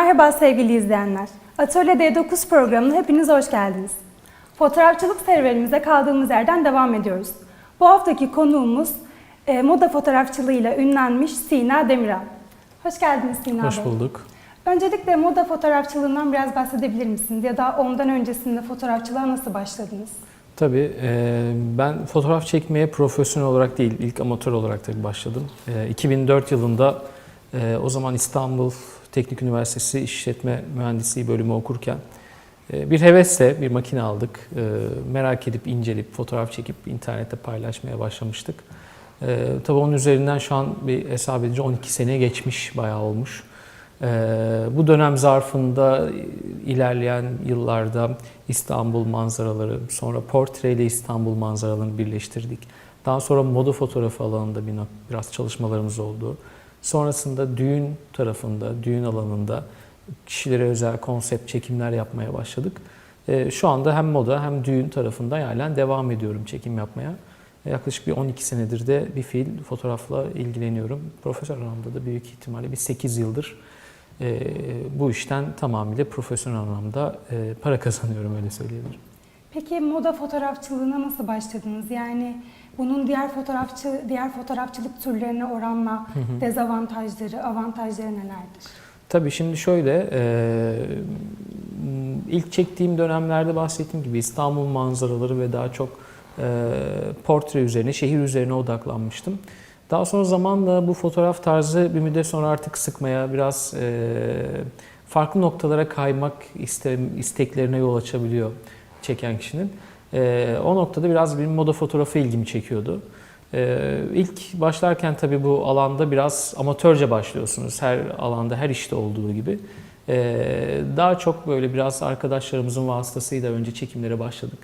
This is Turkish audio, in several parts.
Merhaba sevgili izleyenler. Atölye D9 programına hepiniz hoş geldiniz. Fotoğrafçılık serüvenimize kaldığımız yerden devam ediyoruz. Bu haftaki konuğumuz e, moda fotoğrafçılığıyla ünlenmiş Sina Demiral. Hoş geldiniz Sina Hoş Bey. bulduk. Öncelikle moda fotoğrafçılığından biraz bahsedebilir misiniz? Ya da ondan öncesinde fotoğrafçılığa nasıl başladınız? Tabii e, ben fotoğraf çekmeye profesyonel olarak değil, ilk amatör olarak tabii başladım. E, 2004 yılında e, o zaman İstanbul Teknik Üniversitesi İşletme Mühendisliği bölümü okurken e, bir hevesle bir makine aldık. E, merak edip inceleyip fotoğraf çekip internette paylaşmaya başlamıştık. E, tabii onun üzerinden şu an bir hesap edince 12 sene geçmiş, bayağı olmuş. Bu dönem zarfında ilerleyen yıllarda İstanbul manzaraları, sonra portreyle İstanbul manzaralarını birleştirdik. Daha sonra moda fotoğrafı alanında bir, biraz çalışmalarımız oldu. Sonrasında düğün tarafında, düğün alanında kişilere özel konsept çekimler yapmaya başladık. Ee, şu anda hem moda hem düğün tarafında halen devam ediyorum çekim yapmaya. Yaklaşık bir 12 senedir de bir fiil fotoğrafla ilgileniyorum. Profesyonel anlamda da büyük ihtimalle bir 8 yıldır e, bu işten tamamıyla profesyonel anlamda e, para kazanıyorum öyle söyleyebilirim. Peki moda fotoğrafçılığına nasıl başladınız? Yani bunun diğer fotoğrafçı diğer fotoğrafçılık türlerine oranla dezavantajları, avantajları nelerdir? Tabii şimdi şöyle, e, ilk çektiğim dönemlerde bahsettiğim gibi İstanbul manzaraları ve daha çok e, portre üzerine, şehir üzerine odaklanmıştım. Daha sonra zamanla bu fotoğraf tarzı bir müddet sonra artık sıkmaya, biraz e, farklı noktalara kaymak iste, isteklerine yol açabiliyor çeken kişinin. E, o noktada biraz bir moda fotoğrafı ilgimi çekiyordu. Ee, ilk başlarken tabii bu alanda biraz amatörce başlıyorsunuz. Her alanda, her işte olduğu gibi. Ee, daha çok böyle biraz arkadaşlarımızın vasıtasıyla önce çekimlere başladık.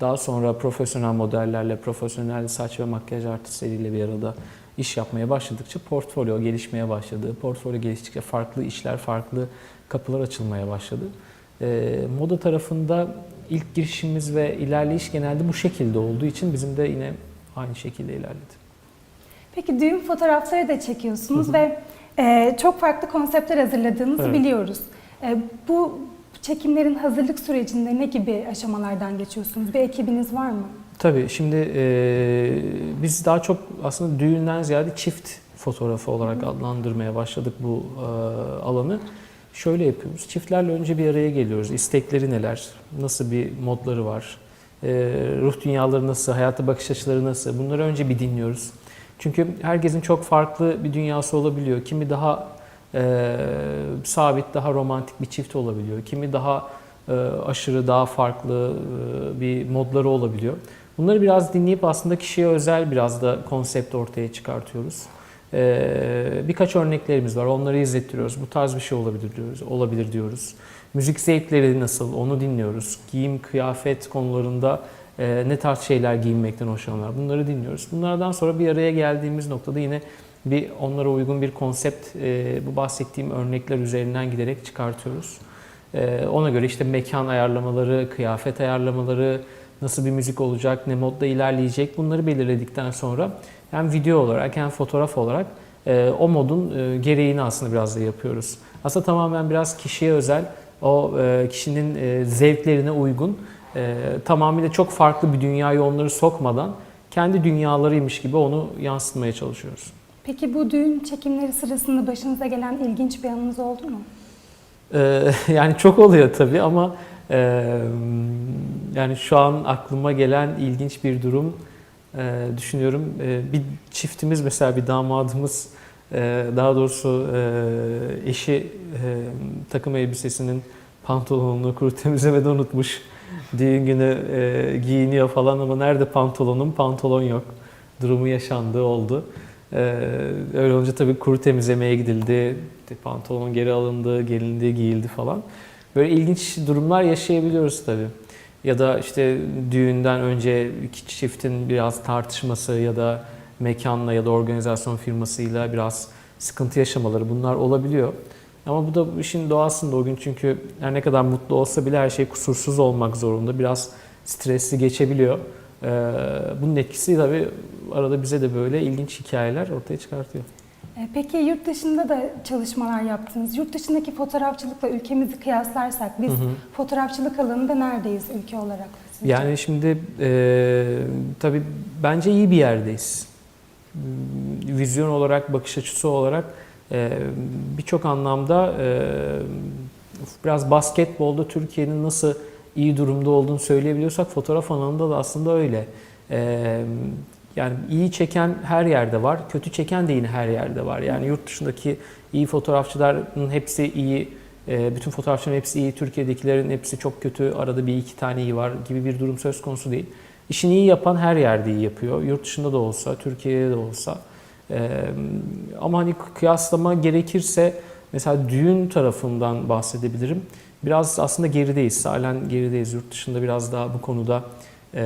Daha sonra profesyonel modellerle, profesyonel saç ve makyaj artistleriyle bir arada iş yapmaya başladıkça portfolyo gelişmeye başladı. Portfolyo geliştikçe farklı işler, farklı kapılar açılmaya başladı. Ee, moda tarafında ilk girişimimiz ve ilerleyiş genelde bu şekilde olduğu için bizim de yine aynı şekilde ilerledi. Peki düğün fotoğrafları da çekiyorsunuz ve e, çok farklı konseptler hazırladığınızı Evet. biliyoruz. E, bu çekimlerin hazırlık sürecinde ne gibi aşamalardan geçiyorsunuz? Bir ekibiniz var mı? Tabii şimdi e, biz daha çok aslında düğünden ziyade çift fotoğrafı olarak adlandırmaya başladık bu e, alanı. Şöyle yapıyoruz. Çiftlerle önce bir araya geliyoruz. İstekleri neler? Nasıl bir modları var? E, ruh dünyaları nasıl? Hayata bakış açıları nasıl? Bunları önce bir dinliyoruz. Çünkü herkesin çok farklı bir dünyası olabiliyor. Kimi daha e, sabit, daha romantik bir çift olabiliyor. Kimi daha e, aşırı, daha farklı e, bir modları olabiliyor. Bunları biraz dinleyip aslında kişiye özel biraz da konsept ortaya çıkartıyoruz. Ee, birkaç örneklerimiz var. Onları izlettiriyoruz. Bu tarz bir şey olabilir diyoruz. Olabilir diyoruz. Müzik zevkleri nasıl? Onu dinliyoruz. Giyim, kıyafet konularında e, ne tarz şeyler giyinmekten hoşlanırlar? Bunları dinliyoruz. Bunlardan sonra bir araya geldiğimiz noktada yine bir onlara uygun bir konsept e, bu bahsettiğim örnekler üzerinden giderek çıkartıyoruz. E, ona göre işte mekan ayarlamaları, kıyafet ayarlamaları, nasıl bir müzik olacak, ne modda ilerleyecek bunları belirledikten sonra hem video olarak hem fotoğraf olarak e, o modun e, gereğini aslında biraz da yapıyoruz. Aslında tamamen biraz kişiye özel, o e, kişinin e, zevklerine uygun, e, tamamıyla çok farklı bir dünyaya onları sokmadan kendi dünyalarıymış gibi onu yansıtmaya çalışıyoruz. Peki bu düğün çekimleri sırasında başınıza gelen ilginç bir anınız oldu mu? Ee, yani çok oluyor tabii ama e, yani şu an aklıma gelen ilginç bir durum e, düşünüyorum. E, bir çiftimiz mesela bir damadımız e, daha doğrusu e, eşi e, takım elbisesinin pantolonunu kuru temizlemede unutmuş. Düğün günü e, giyiniyor falan ama nerede pantolonum? Pantolon yok. Durumu yaşandığı oldu. Ee, öyle olunca tabii kuru temizlemeye gidildi, pantolon geri alındı, gelindi, giyildi falan. Böyle ilginç durumlar yaşayabiliyoruz tabii. Ya da işte düğünden önce iki çiftin biraz tartışması ya da mekanla ya da organizasyon firmasıyla biraz sıkıntı yaşamaları bunlar olabiliyor. Ama bu da işin doğasında o gün çünkü her ne kadar mutlu olsa bile her şey kusursuz olmak zorunda. Biraz stresli geçebiliyor. Ee, bunun etkisi tabii arada bize de böyle ilginç hikayeler ortaya çıkartıyor. E, Peki yurt dışında da çalışmalar yaptınız. Yurt dışındaki fotoğrafçılıkla ülkemizi kıyaslarsak biz Hı hı. fotoğrafçılık alanında neredeyiz ülke olarak? sizce? Yani şimdi e, tabii bence iyi bir yerdeyiz. Vizyon olarak, bakış açısı olarak e, birçok anlamda e, biraz basketbolda Türkiye'nin nasıl iyi durumda olduğunu söyleyebiliyorsak fotoğraf alanında da aslında öyle. E, yani iyi çeken her yerde var, kötü çeken de yine her yerde var. Yani yurt dışındaki iyi fotoğrafçıların hepsi iyi, e, bütün fotoğrafçıların hepsi iyi, Türkiye'dekilerin hepsi çok kötü, arada bir iki tane iyi var gibi bir durum söz konusu değil. İşini iyi yapan her yerde iyi yapıyor. Yurt dışında da olsa, Türkiye'de de olsa. E, ama hani kıyaslama gerekirse mesela düğün tarafından bahsedebilirim. Biraz aslında gerideyiz, halen gerideyiz. Yurt dışında biraz daha bu konuda e,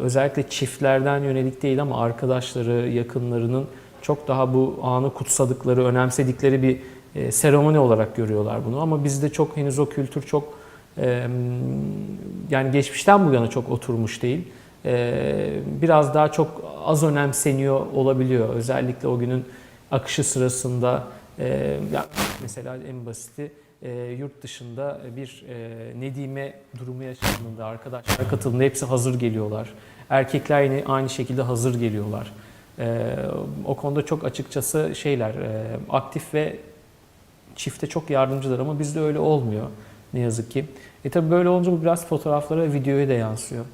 özellikle çiftlerden yönelik değil ama arkadaşları, yakınlarının çok daha bu anı kutsadıkları, önemsedikleri bir e, seremoni olarak görüyorlar bunu. Ama bizde çok henüz o kültür çok e, yani geçmişten bu yana çok oturmuş değil. E, biraz daha çok az önemseniyor olabiliyor. Özellikle o günün akışı sırasında e, ya mesela en basiti e, yurt dışında bir e, Nedime durumu yaşandığında arkadaşlar katıldığında hepsi hazır geliyorlar. Erkekler yine aynı şekilde hazır geliyorlar. E, o konuda çok açıkçası şeyler e, aktif ve çifte çok yardımcılar ama bizde öyle olmuyor ne yazık ki. E tabi böyle olunca bu biraz fotoğraflara videoya da yansıyor.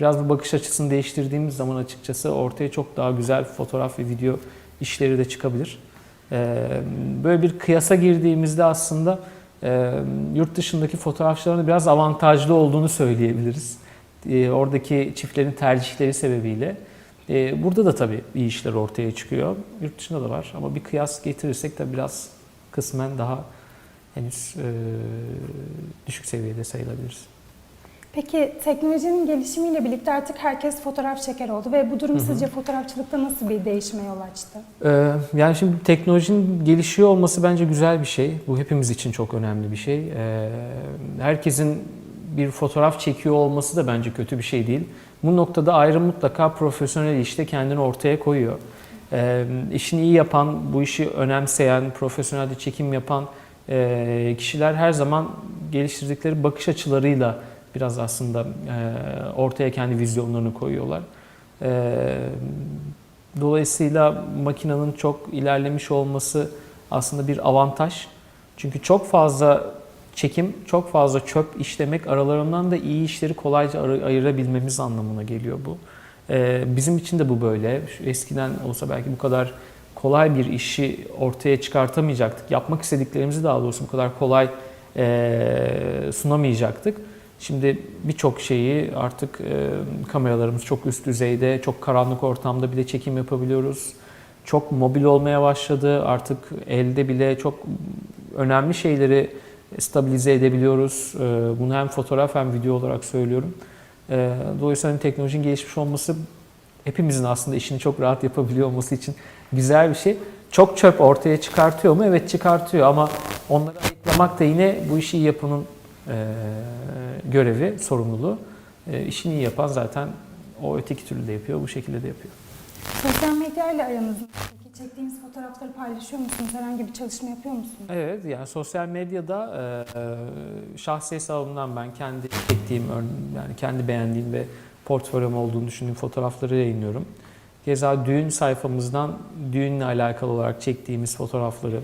Biraz bu bakış açısını değiştirdiğimiz zaman açıkçası ortaya çok daha güzel fotoğraf ve video işleri de çıkabilir. E, böyle bir kıyasa girdiğimizde aslında e, yurt dışındaki fotoğrafçıların biraz avantajlı olduğunu söyleyebiliriz. Oradaki çiftlerin tercihleri sebebiyle. Burada da tabii iyi işler ortaya çıkıyor. Yurt dışında da var ama bir kıyas getirirsek de biraz kısmen daha henüz düşük seviyede sayılabiliriz. Peki teknolojinin gelişimiyle birlikte artık herkes fotoğraf çeker oldu ve bu durum Hı hı. sizce fotoğrafçılıkta nasıl bir değişime yol açtı? Ee, Yani şimdi teknolojinin gelişiyor olması bence güzel bir şey. Bu hepimiz için çok önemli bir şey. Ee, Herkesin bir fotoğraf çekiyor olması da bence kötü bir şey değil. Bu noktada ayrı mutlaka profesyonel işte kendini ortaya koyuyor. Ee, İşini iyi yapan, bu işi önemseyen, profesyonelde çekim yapan e, kişiler her zaman geliştirdikleri bakış açılarıyla biraz aslında e, ortaya kendi vizyonlarını koyuyorlar. Ee, Dolayısıyla makinenin çok ilerlemiş olması aslında bir avantaj. Çünkü çok fazla çekim, çok fazla çöp işlemek aralarından da iyi işleri kolayca ayırabilmemiz anlamına geliyor bu. Ee, bizim için de bu böyle. Eskiden olsa belki bu kadar kolay bir işi ortaya çıkartamayacaktık. Yapmak istediklerimizi daha doğrusu bu kadar kolay e, sunamayacaktık. Şimdi birçok şeyi artık e, kameralarımız çok üst düzeyde, çok karanlık ortamda bile çekim yapabiliyoruz. Çok mobil olmaya başladı. Artık elde bile çok önemli şeyleri stabilize edebiliyoruz. E, bunu hem fotoğraf hem video olarak söylüyorum. E, dolayısıyla hani teknolojinin gelişmiş olması hepimizin aslında işini çok rahat yapabiliyor olması için güzel bir şey. Çok çöp ortaya çıkartıyor mu? Evet çıkartıyor ama onları ayıklamak da yine bu işi yapanın e, görevi, sorumluluğu. E, işini iyi yapan zaten o öteki türlü de yapıyor, bu şekilde de yapıyor. Sosyal medya ile aranız nasıl? Peki çektiğiniz fotoğrafları paylaşıyor musunuz? Herhangi bir çalışma yapıyor musunuz? Evet, yani sosyal medyada e, e, şahsi hesabımdan ben kendi çektiğim, yani kendi beğendiğim ve portfolyom olduğunu düşündüğüm fotoğrafları yayınlıyorum. Keza düğün sayfamızdan düğünle alakalı olarak çektiğimiz fotoğrafları,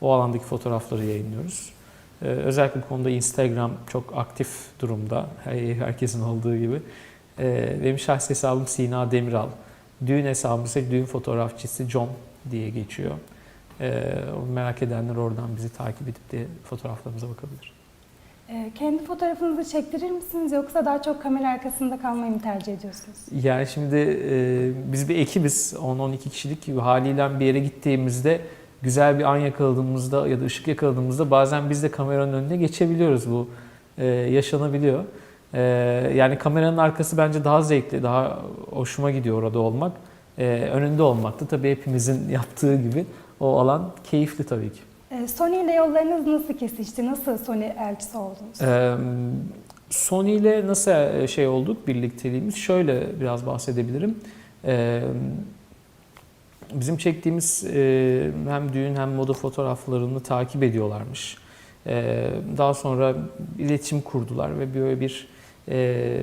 o alandaki fotoğrafları yayınlıyoruz. Ee, özellikle bu konuda Instagram çok aktif durumda, her- herkesin olduğu gibi. Ee, benim şahsi hesabım Sina Demiral. Düğün hesabım ise düğün fotoğrafçısı John diye geçiyor. Ee, merak edenler oradan bizi takip edip de fotoğraflarımıza bakabilir. Ee, kendi fotoğrafınızı çektirir misiniz yoksa daha çok kamera arkasında kalmayı mı tercih ediyorsunuz? Yani şimdi e, biz bir ekibiz, 10-12 kişilik haliyle bir yere gittiğimizde güzel bir an yakaladığımızda ya da ışık yakaladığımızda bazen biz de kameranın önüne geçebiliyoruz. Bu e, yaşanabiliyor. E, yani kameranın arkası bence daha zevkli, daha hoşuma gidiyor orada olmak. E, önünde olmak da tabii hepimizin yaptığı gibi o alan keyifli tabii ki. Ee, Sony ile yollarınız nasıl kesişti? Nasıl Sony elçisi oldunuz? Ee, Sony ile nasıl şey olduk birlikteliğimiz? Şöyle biraz bahsedebilirim. Ee, bizim çektiğimiz e, hem düğün hem moda fotoğraflarını takip ediyorlarmış. E, daha sonra iletişim kurdular ve böyle bir e,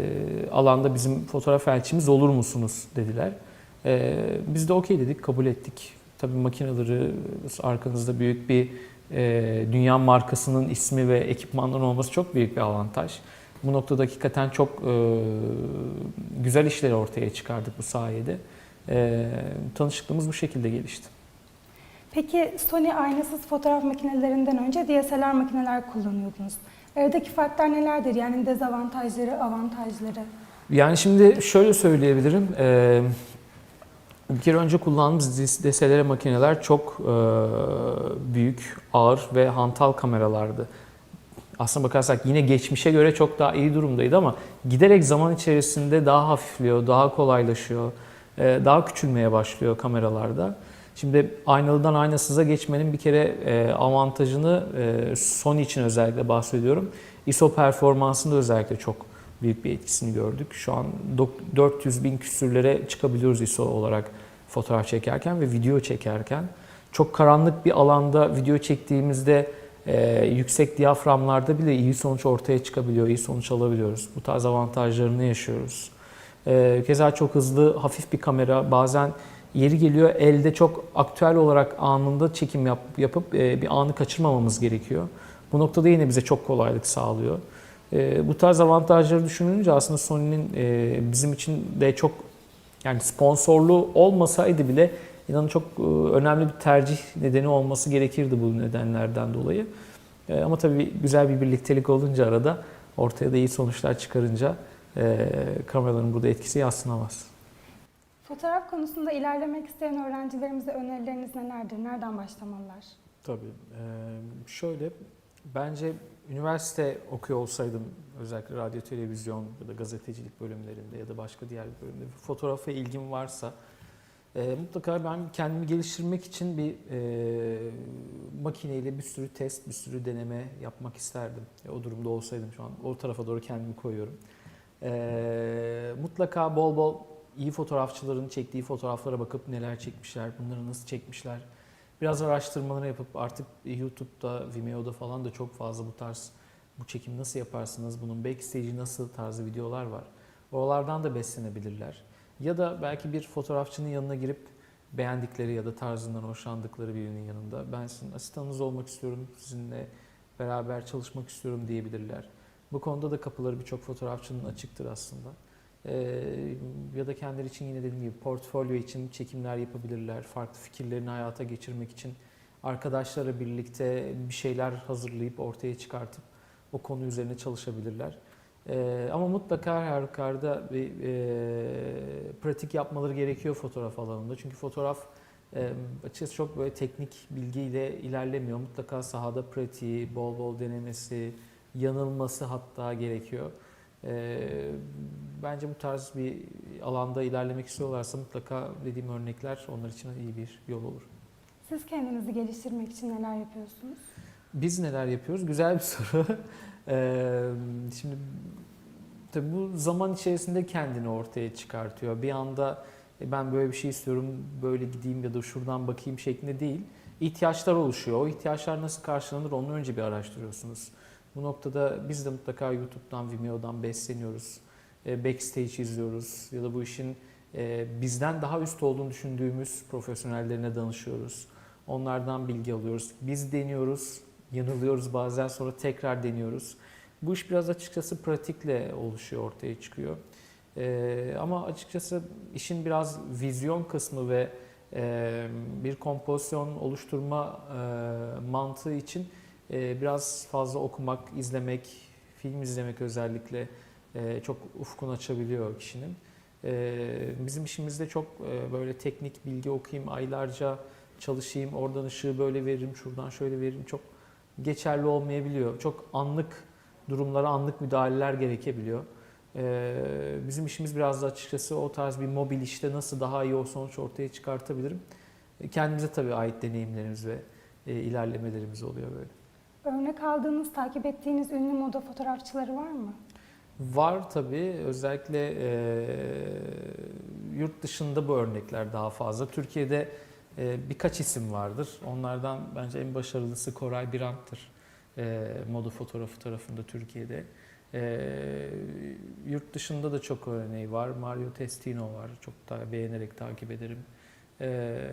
alanda bizim fotoğraf elçimiz olur musunuz dediler. Biz de okey dedik, kabul ettik. Tabii makineleri arkanızda büyük bir dünya markasının ismi ve ekipmanların olması çok büyük bir avantaj. Bu noktada hakikaten çok güzel işleri ortaya çıkardık bu sayede. E, tanışıklığımız bu şekilde gelişti. Peki Sony aynasız fotoğraf makinelerinden önce DSLR makineler kullanıyordunuz. Aradaki farklar nelerdir? Yani dezavantajları, avantajları. Yani şimdi şöyle söyleyebilirim. E, bir kere önce kullandığımız DSLR makineler çok e, büyük, ağır ve hantal kameralardı. Aslına bakarsak yine geçmişe göre çok daha iyi durumdaydı ama giderek zaman içerisinde daha hafifliyor, daha kolaylaşıyor, daha küçülmeye başlıyor kameralarda. Şimdi aynalıdan aynasıza geçmenin bir kere e, avantajını e, Sony için özellikle bahsediyorum. ISO performansında özellikle çok büyük bir etkisini gördük. Şu an 400 bin küsürlere çıkabiliyoruz ISO olarak fotoğraf çekerken ve video çekerken. Çok karanlık bir alanda video çektiğimizde e, yüksek diyaframlarda bile iyi sonuç ortaya çıkabiliyor, iyi sonuç alabiliyoruz. Bu tarz avantajlarını yaşıyoruz. E, keza çok hızlı, hafif bir kamera bazen yeri geliyor elde çok aktüel olarak anında çekim yap, yapıp e, bir anı kaçırmamamız gerekiyor. Bu noktada yine bize çok kolaylık sağlıyor. E, bu tarz avantajları düşününce aslında Sony'nin e, bizim için de çok yani sponsorluğu olmasaydı bile inanın çok e, önemli bir tercih nedeni olması gerekirdi bu nedenlerden dolayı. Ama tabii güzel bir birliktelik olunca arada ortaya da iyi sonuçlar çıkarınca e, kameraların burada etkisi yadsınamaz. Fotoğraf konusunda ilerlemek isteyen öğrencilerimize önerileriniz nelerdir? Nereden başlamalılar? Tabii. Ee, şöyle, bence üniversite okuyor olsaydım özellikle radyo, televizyon ya da gazetecilik bölümlerinde ya da başka diğer bölümde fotoğrafa ilgim varsa e, mutlaka ben kendimi geliştirmek için bir e, makineyle bir sürü test, bir sürü deneme yapmak isterdim. E, o durumda olsaydım şu an o tarafa doğru kendimi koyuyorum. E, mutlaka bol bol iyi fotoğrafçıların çektiği fotoğraflara bakıp neler çekmişler, bunları nasıl çekmişler. Biraz araştırmaları yapıp artık YouTube'da, Vimeo'da falan da çok fazla bu tarz bu çekim nasıl yaparsınız, bunun backstage'i nasıl tarzı videolar var. Oralardan da beslenebilirler. Ya da belki bir fotoğrafçının yanına girip beğendikleri ya da tarzından hoşlandıkları birinin yanında ben sizin asistanınız olmak istiyorum, sizinle beraber çalışmak istiyorum diyebilirler. Bu konuda da kapıları birçok fotoğrafçının açıktır aslında. Ee, ya da kendileri için yine dediğim gibi portfolyo için çekimler yapabilirler. Farklı fikirlerini hayata geçirmek için arkadaşlarla birlikte bir şeyler hazırlayıp ortaya çıkartıp o konu üzerine çalışabilirler. Ee, ama mutlaka her halükarda bir e, pratik yapmaları gerekiyor fotoğraf alanında. Çünkü fotoğraf e, açıkçası çok böyle teknik bilgiyle ilerlemiyor. Mutlaka sahada pratiği, bol bol denemesi, yanılması hatta gerekiyor. Ee, bence bu tarz bir alanda ilerlemek istiyorlarsa mutlaka dediğim örnekler onlar için iyi bir yol olur. Siz kendinizi geliştirmek için neler yapıyorsunuz? Biz neler yapıyoruz? Güzel bir soru. Ee, şimdi tabii bu zaman içerisinde kendini ortaya çıkartıyor. Bir anda "E, ben böyle bir şey istiyorum, böyle gideyim ya da şuradan bakayım şeklinde değil. İhtiyaçlar oluşuyor. O ihtiyaçlar nasıl karşılanır onu önce bir araştırıyorsunuz. Bu noktada biz de mutlaka YouTube'dan, Vimeo'dan besleniyoruz. E, Backstage izliyoruz ya da bu işin e, bizden daha üst olduğunu düşündüğümüz profesyonellerine danışıyoruz. Onlardan bilgi alıyoruz. Biz deniyoruz, yanılıyoruz bazen sonra tekrar deniyoruz. Bu iş biraz açıkçası pratikle oluşuyor, ortaya çıkıyor. E, ama açıkçası işin biraz vizyon kısmı ve bir kompozisyon oluşturma mantığı için biraz fazla okumak, izlemek, film izlemek özellikle e, çok ufkun açabiliyor kişinin. Ee, Bizim işimizde çok e, böyle teknik bilgi okuyayım, aylarca çalışayım, oradan ışığı böyle veririm, şuradan şöyle veririm çok geçerli olmayabiliyor. Çok anlık durumlara anlık müdahaleler gerekebiliyor. Ee, Bizim işimiz biraz da açıkçası o tarz bir mobil işte nasıl daha iyi o sonuç ortaya çıkartabilirim. Kendimize tabii ait deneyimlerimiz ve e, ilerlemelerimiz oluyor böyle. Örnek aldığınız, takip ettiğiniz ünlü moda fotoğrafçıları var mı? Var tabii. Özellikle e, yurt dışında bu örnekler daha fazla. Türkiye'de Ee, birkaç isim vardır. Onlardan bence en başarılısı Koray Birant'tır. Ee, moda fotoğrafı tarafında Türkiye'de. Ee, yurt dışında da çok örneği var. Mario Testino var. Çok da beğenerek takip ederim. Ee,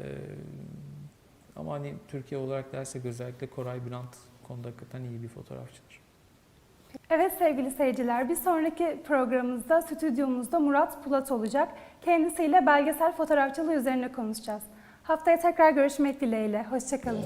ama hani Türkiye olarak dersek özellikle Koray Birant konuda hakikaten iyi bir fotoğrafçıdır. Evet sevgili seyirciler, bir sonraki programımızda stüdyomuzda Murat Pulat olacak. Kendisiyle belgesel fotoğrafçılığı üzerine konuşacağız. Haftaya tekrar görüşmek dileğiyle. Hoşçakalın.